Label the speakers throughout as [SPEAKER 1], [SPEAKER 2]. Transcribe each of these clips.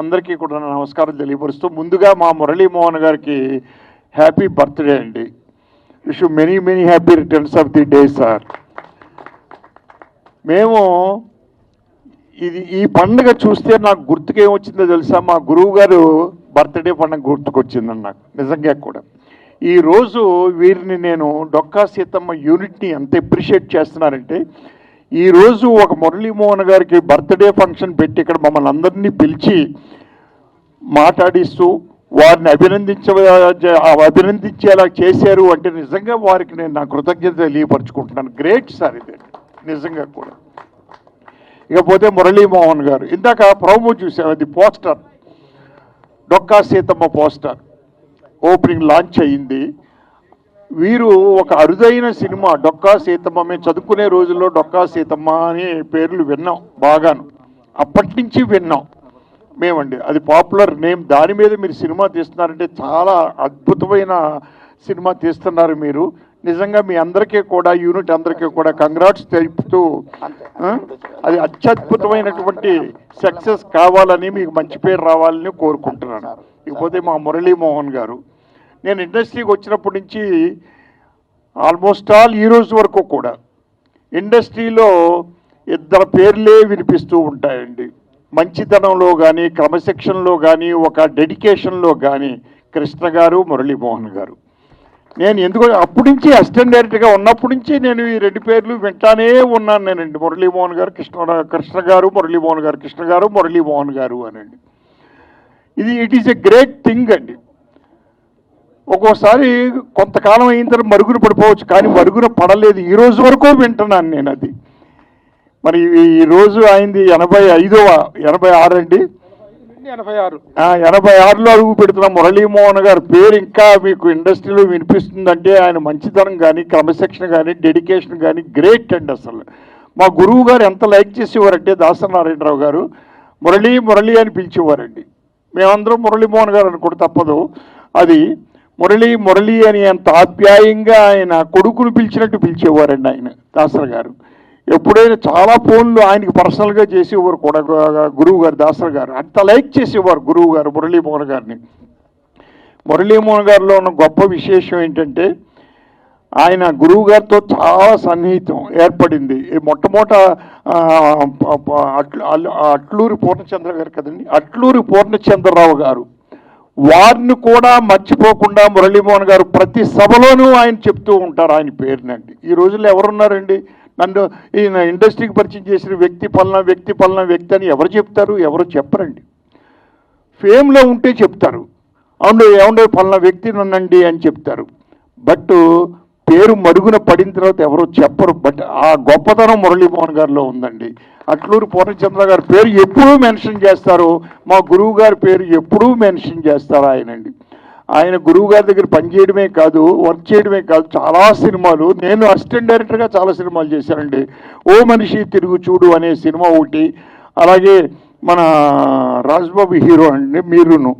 [SPEAKER 1] అందరికీ కూడా నమస్కారం తెలియపరుస్తూ ముందుగా మా మురళీమోహన్ గారికి హ్యాపీ బర్త్డే అండి. Wish many many happy returns of the day sir. మేము ఇది ఈ పండుగ చూస్తే నాకు గుర్తుకేమొచ్చిందో తెలుసా? మా గురువు గారు బర్త్డే పండుగ గుర్తుకొచ్చిందండి నాకు నిజంగా కూడా. ఈ రోజు వీరిని నేను డొక్కా సీతమ్మ యూనిట్ని ఎంత అప్రిషియేట్ చేస్తున్నారంటే ఈరోజు ఒక మురళీమోహన్ గారికి బర్త్డే ఫంక్షన్ పెట్టి ఇక్కడ మమ్మల్ని అందరినీ పిలిచి మాట్లాడిస్తూ వారిని అభినందించ అభినందించేలా చేశారు అంటే నిజంగా వారికి నేను నా కృతజ్ఞత తెలియపరచుకుంటున్నాను. గ్రేట్ సార్ ఇది. నిజంగా కూడా. ఇకపోతే మురళీమోహన్ గారు ఇందాక ప్రోమో చూసాం అది poster. Dokka Seethamma poster. Opening launch అయ్యింది వీరు ఒక అరుదైన సినిమా డొక్కా సీతమ్మ. మేము చదువుకునే రోజుల్లో డొక్కా సీతమ్మ అనే పేర్లు విన్నాం బాగాను. అప్పటి నుంచి విన్నాం మేమండి. అది పాపులర్ నేమ్. దాని మీద మీరు సినిమా తీస్తున్నారంటే చాలా అద్భుతమైన సినిమా తీస్తున్నారు మీరు. నిజంగా మీ అందరికీ కూడా యూనిట్ అందరికీ కూడా కంగ్రాట్స్ తెలుపుతూ అది అత్యద్భుతమైనటువంటి సక్సెస్ కావాలని మీకు మంచి పేరు రావాలని కోరుకుంటున్నాను. ఇకపోతే మా మురళీమోహన్ గారు నేను ఇండస్ట్రీకి వచ్చినప్పటి నుంచి ఆల్మోస్ట్ ఆల్ ఈ రోజు వరకు కూడా ఇండస్ట్రీలో ఇద్దరు పేర్లే వినిపిస్తూ ఉంటాయండి. మంచితనంలో కానీ క్రమశిక్షణలో కానీ ఒక డెడికేషన్లో కానీ కృష్ణ గారు మురళీమోహన్ గారు. నేను ఎందుకు అప్పటి నుంచి అసిస్టెంట్ డైరెక్టర్గా ఉన్నప్పటి నుంచి నేను ఈ రెండు పేర్లు వింటానే ఉన్నాను నేనండి. మురళీమోహన్ గారు కృష్ణ కృష్ణ గారు మురళీమోహన్ గారు కృష్ణ గారు మురళీమోహన్ గారు అనండి. ఇది it is a great thing అండి. ఒక్కోసారి కొంతకాలం అయిన తర్వాత మరుగున పడిపోవచ్చు కానీ మరుగున పడలేదు. ఈ రోజు వరకు వింటున్నాను నేను అది. మరి ఈ రోజు అయింది ఎనభై ఐదవ ఎనభై ఆరు అండి?
[SPEAKER 2] ఎనభై ఆరు.
[SPEAKER 1] ఎనభై ఆరులో అడుగు పెడుతున్న మురళీమోహన్ గారి పేరు ఇంకా మీకు ఇండస్ట్రీలో వినిపిస్తుందంటే ఆయన మంచితనం కానీ క్రమశిక్షణ కానీ డెడికేషన్ కానీ గ్రేట్ అండి అసలు. మా గురువు గారు ఎంత లైక్ చేసేవారంటే దాసనారాయణరావు గారు మురళి మురళి అని పిలిచేవారండి. మేమందరం మురళీమోహన్ గారు అనుకుంటే తప్పదు. అది మురళి మురళి అని ఎంత ఆప్యాయంగా ఆయన కొడుకును పిలిచినట్టు పిలిచేవారండి ఆయన దాసర్ గారు. ఎప్పుడైనా చాలా ఫోన్లు ఆయనకి పర్సనల్గా చేసేవారు కూడా గురువు గారు దాసర్ గారు. అంత లైక్ చేసేవారు గురువు గారు మురళీమోహన్ గారిని. మురళీమోహన్ గారిలో ఉన్న గొప్ప విశేషం ఏంటంటే ఆయన గురువు గారితో చాలా సన్నిహితం ఏర్పడింది. మొట్టమొదట అల్లు- అట్లూరి పూర్ణచంద్ర గారు కదండి అట్లూరి పూర్ణచంద్రరావు గారు. వారిని కూడా మర్చిపోకుండా మురళీమోహన్ గారు ప్రతి సభలోనూ ఆయన చెప్తూ ఉంటారు ఆయన పేరునండి ఈ రోజుల్లో ఎవరున్నారండి? నన్ను ఈయన ఇండస్ట్రీకి పరిచయం చేసిన వ్యక్తి పలన వ్యక్తి పలన వ్యక్తి అని ఎవరు చెప్తారు? ఎవరు చెప్పరండి. ఫేమ్లో ఉంటే చెప్తారు. అవును ఏమండే పలన వ్యక్తి నన్నండి అని చెప్తారు. బట్ పేరు మరుగున పడిన తర్వాత ఎవరు చెప్పరు. బట్ ఆ గొప్పతనం మురళీమోహన్ గారిలో ఉందండి. అట్లూరి పూర్ణచంద్ర గారి పేరు ఎప్పుడూ మెన్షన్ చేస్తారు. మా గురువు గారి పేరు ఎప్పుడూ మెన్షన్ చేస్తారు ఆయనండి. ఆయన గురువు గారి దగ్గర పనిచేయడమే కాదు వర్క్ చేయడమే కాదు చాలా సినిమాలు. నేను అసిస్టెంట్ డైరెక్టర్గా చాలా సినిమాలు చేశానండి. ఓ మనిషి తిరుగు చూడు అనే సినిమా ఒకటి అలాగే మన రాజ్బాబు హీరో అండి మీరును.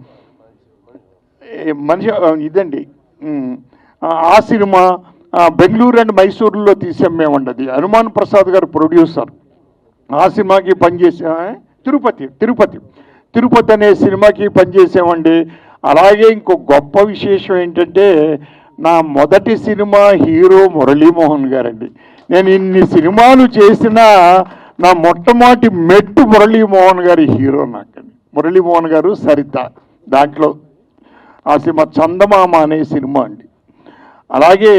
[SPEAKER 1] మనిషి ఇదండి. ఆ, సినిమా బెంగళూరు అండ్ మైసూరులో తీసాం మేమండి అది. హనుమాన్ ప్రసాద్ గారు ప్రొడ్యూసర్. ఆ సినిమాకి పనిచేసా తిరుపతి తిరుపతి. తిరుపతి అనే సినిమాకి పనిచేసామండి అలాగే ఇంకో గొప్ప విశేషం ఏంటంటే నా మొదటి సినిమా హీరో మురళీమోహన్ గారండి. నేను ఇన్ని సినిమాలు చేసినా నా మొట్టమొదటి మెట్టు మురళీమోహన్ గారి హీరో నాకండి. మురళీమోహన్ గారు సరిత దాంట్లో. ఆ సినిమా చందమామ అనే సినిమా అండి. అలాగే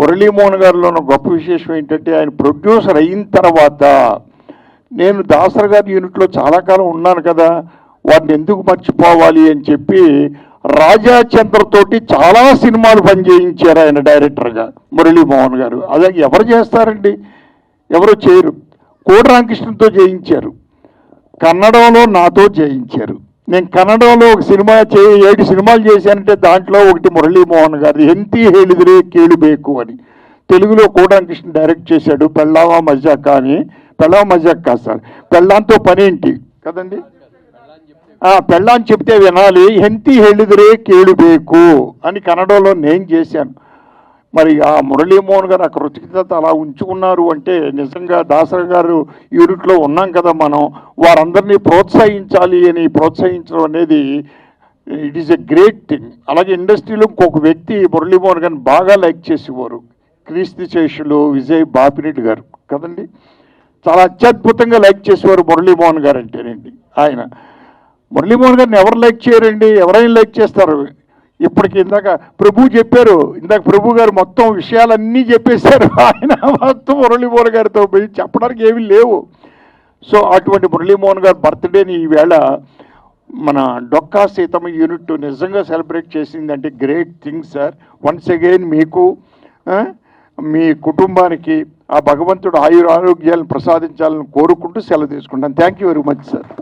[SPEAKER 1] మురళీమోహన్ గారిలో ఉన్న గొప్ప విశేషం ఏంటంటే ఆయన ప్రొడ్యూసర్ అయిన తర్వాత నేను దాసర్ గారి యూనిట్లో చాలా కాలం ఉన్నాను కదా వాడిని ఎందుకు మర్చిపోవాలి అని చెప్పి రాజా చంద్రతోటి చాలా సినిమాలు పనిచేయించారు ఆయన డైరెక్టర్గా మురళీమోహన్ గారు. అదే ఎవరు చేస్తారండి? ఎవరు చేయరు. కోడి రామకృష్ణతో చేయించారు. కన్నడంలో నాతో చేయించారు. నేను కన్నడంలో ఒక సినిమా చే ఏడు సినిమాలు చేశానంటే దాంట్లో ఒకటి మురళీమోహన్ గారు ఎంత హేళిదిరే కేళిబేకు అని. తెలుగులో కోడానకృష్ణ డైరెక్ట్ చేశాడు పెళ్ళావా మజాకా అని. పెళ్ళం మజాక్ కాదు సార్ పెళ్ళాంతో పనేంటి? కదండి? పెళ్ళాన్ని చెప్తే వినాలి. ఎంతి హెళిదిరే కేళుబేకు అని కన్నడలో నేను చేశాను. మరి ఆ మురళీమోహన్ గారు ఆ కృతజ్ఞత అలా ఉంచుకున్నారు అంటే నిజంగా దాసరి గారు యూనిట్లో ఉన్నాం కదా మనం. వారందరినీ ప్రోత్సహించాలి అని ప్రోత్సహించడం అనేది it is a great thing అలాగే ఇండస్ట్రీలో ఇంకొక వ్యక్తి మురళీమోహన్ గారిని బాగా లైక్ చేసేవారు. క్రీస్తు శేషులు విజయ్ బాపినెడ్డి గారు. కదండి? చాలా అత్యద్భుతంగా లైక్ చేసేవారు మురళీమోహన్ గారు అంటేనండి. ఆయన మురళీమోహన్ గారిని ఎవరు లైక్ చేయరండి? ఎవరైనా లైక్ చేస్తారు. ఇప్పటికి ఇందాక ప్రభు చెప్పారు. ఇందాక ప్రభు గారు మొత్తం విషయాలన్నీ చెప్పేశారు. ఆయన మొత్తం మురళీమోహన్ గారితో పోయి చెప్పడానికి ఏమీ లేవు. సో అటువంటి మురళీమోహన్ గారు బర్త్డేని ఈవేళ మన డొక్కా సీతమ్మ యూనిట్ నిజంగా సెలబ్రేట్ చేసిందంటే great thing sir. Once again మీకు మీ కుటుంబానికి ఆ భగవంతుడు ఆయుర ఆరోగ్యాలను ప్రసాదించాలని కోరుకుంటూ సెలవు తీసుకుంటాను. Thank you very much sir